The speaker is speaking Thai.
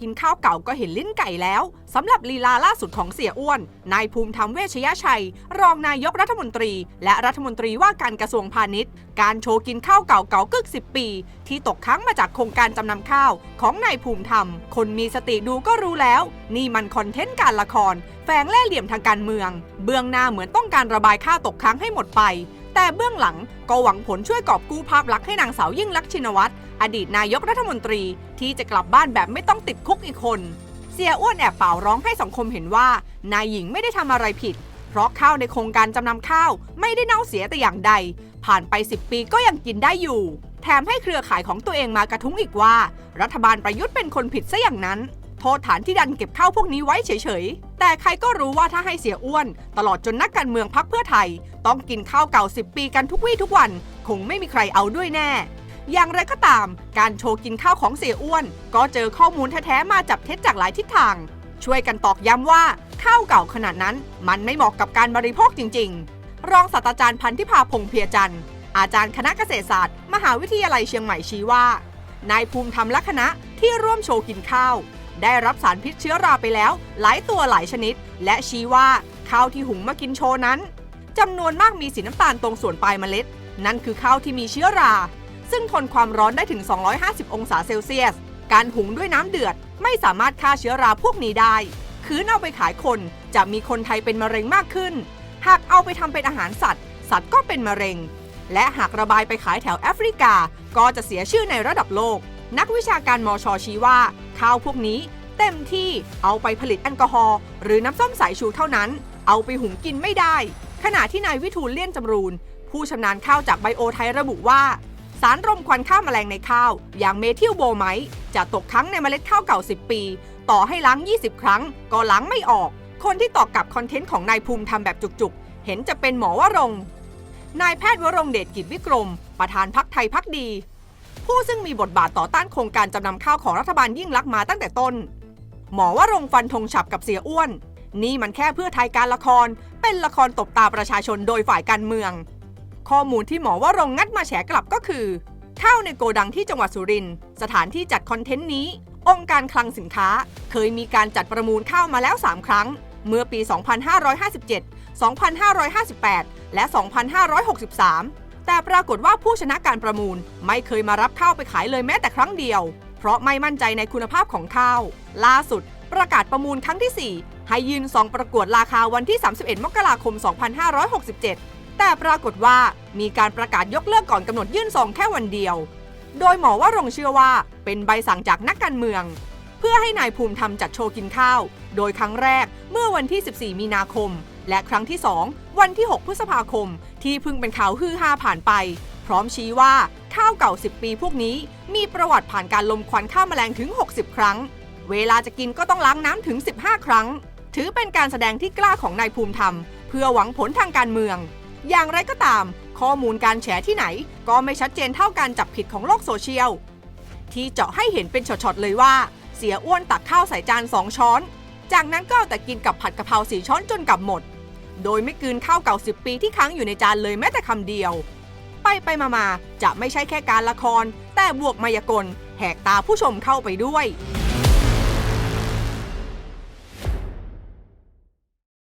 กินข้าวเก่าก็เห็นลิ้นไก่แล้วสำหรับลีลาล่าสุดของเสียอ้วน นายภูมิธรรมเวชยชัย รองนายกรัฐมนตรี และรัฐมนตรีว่าการกระทรวงพาณิชย์ การโชว์กินข้าวเก่าเก่ากึก 10 ปี ที่ตกค้างมาจากโครงการจำนำข้าวของนายภูมิธรรม คนมีสติดูก็รู้แล้ว นี่มันคอนเทนต์การละครแฝงแล่เหลี่ยมทางการเมือง เบื้องหน้าเหมือนต้องการระบายข้าวตกค้างให้หมดไป แต่เบื้องหลังก็หวังผลช่วยกอบกู้ภาพลักษณ์ให้นางสาวยิ่งลักษณ์ชินวัตรอดีตนายกรัฐมนตรีที่จะกลับบ้านแบบไม่ต้องติดคุกอีกคน เสียอ้วนแอบเป่าร้องให้สังคมเห็นว่า นายหญิงไม่ได้ทำอะไรผิด เพราะข้าวในโครงการจำนำข้าวไม่ได้เน่าเสียแต่อย่างใด ผ่านไป 10 ปีก็ยังกินได้อยู่ แถมให้เครือข่ายของตัวเองมากระทุ้งอีกว่า รัฐบาลประยุทธ์เป็นคนผิดซะอย่างนั้น ษฐานที่ดันเก็บข้าวพวกนี้ไว้เฉยๆ แต่ใครก็รู้ว่าถ้าให้เสียอ้วน ตลอดจนนักการเมืองพักเพื่อไทย ต้องกินข้าวเก่า 10 ปีกันทุกวี่ทุกวัน คงไม่มีใครเอาด้วยแน่ อย่างไรก็ตาม การโชว์กินข้าวของเสียอ้วน ก็เจอข้อมูลแท้ๆมาจับเท็จจากหลายทิศทาง ช่วยกันตอกย้ำว่าข้าวเก่าขนาดนั้น มันไม่เหมาะกับการบริโภคจริง ๆ รองศาสตราจารย์พันธิพาพงเพียจันทร์อาจารย์คณะเกษตรศาสตร์ มหาวิทยาลัยเชียงใหม่ชี้ว่านายภูมิธรรมและคณะที่ร่วมโชว์กินข้าว ได้รับสารพิษเชื้อราไปแล้ว หลายตัวหลายชนิด และชี้ว่าข้าวที่หุงมากินโชว์นั้นจำนวนมากมีสีน้ำตาลตรงส่วนปลายเมล็ด นั่นคือข้าวที่มีเชื้อรา ซึ่งทนความร้อนได้ถึง 250 องศาเซลเซียส การหุงด้วยน้ำเดือดไม่สามารถฆ่าเชื้อราพวกนี้ได้ คืนเอาไปขายคนจะมีคนไทยเป็นมะเร็งมากขึ้น หากเอาไปทำเป็นอาหารสัตว์ สัตว์ก็เป็นมะเร็ง และหากระบายไปขายแถวแอฟริกา ก็จะเสียชื่อในระดับโลก นักวิชาการมอชอชี้ว่า ข้าวพวกนี้เต็มที่เอาไปผลิตแอลกอฮอล์หรือน้ำส้มสายชูเท่านั้น เอาไปหุงกินไม่ได้ ขณะที่นายวิทูลเลี่ยนจำรูน ผู้ชำนาญข้าวจากไบโอไทยระบุว่า สารรมควันฆ่าแมลงในข้าว อย่างเมทิลโบไมต์จะตกค้างในเมล็ดข้าวเก่า 10 ปี ต่อให้ล้าง 20 ครั้ง ก็ล้างไม่ออก คนที่ตอบกลับคอนเทนต์ของนายภูมิทำแบบจุกๆ เห็นจะเป็นหมอวรงนายแพทย์วรงเดชกิจวิกรม ประธานพักไทยพักดี ผู้ซึ่งมีบทบาทต่อต้านโครงการจำนำข้าวของรัฐบาลยิ่งลักษณ์มาตั้งแต่ต้น หมอวรงฟันธงฉับกับเสียอ้วน นี่มันแค่เพื่อไทยการละคร เป็นละครตบตาประชาชนโดยฝ่ายการเมือง ข้อมูลที่หมอวรงงัดมาแฉกลับก็คือข้าวในโกดังที่จังหวัดสุรินทร์สถานที่จัดคอนเทนต์นี้ องค์การคลังสินค้า เคยมีการจัดประมูลข้าวมาแล้ว 3 ครั้ง เมื่อปี 2557 2558 และ 2563 แต่ปรากฏว่าผู้ชนะการประมูลไม่เคยมารับข้าวไปขายเลยแม้แต่ครั้งเดียว เพราะไม่มั่นใจในคุณภาพของข้าว ล่าสุด ประกาศประมูลครั้งที่ 4 ให้ยืนซองประกวดราคาวันที่ 31 มกราคม 2567 แต่ปรากฏว่ามีการประกาศยกเลิกก่อนกำหนดยื่นซองแค่วันเดียว โดยหมอว่ารงเชื่อว่าเป็นใบสั่งจากนักการเมือง เพื่อให้นายภูมิธรรมจัดโชว์กินข้าว โดยครั้งแรกเมื่อวันที่ 14 มีนาคม และครั้งที่ 2 วันที่ 6 พฤษภาคม ที่เพิ่งเป็นข่าวฮือฮาผ่านไป พร้อมชี้ว่าข้าวเก่า 10 ปีพวกนี้ มีประวัติผ่านการลมควันฆ่าแมลงถึง 60 ครั้ง เวลาจะกินก็ต้องล้างน้ำถึง 15 ครั้ง ถือเป็นการแสดงที่กล้าของนายภูมิธรรม เพื่อหวังผลทางการเมือง อย่างไรก็ตาม ข้อมูลการแฉที่ไหน ก็ไม่ชัดเจนเท่าการจับผิดของโลกโซเชียลที่เจาะให้เห็นเป็นช็อตๆเลยว่า เสียอ้วนตักข้าวใส่จานสองช้อน จากนั้นก็เอาแต่กินกับผัดกะเพราสีช้อนจนกับหมด โดยไม่กืนข้าวเก่า 10 ปีที่ค้างอยู่ในจานเลยแม้แต่คำเดียว ไปไปมามาจะไม่ใช่แค่การละคร แต่บวกมายากลแหกตาผู้ชมเข้าไปด้วย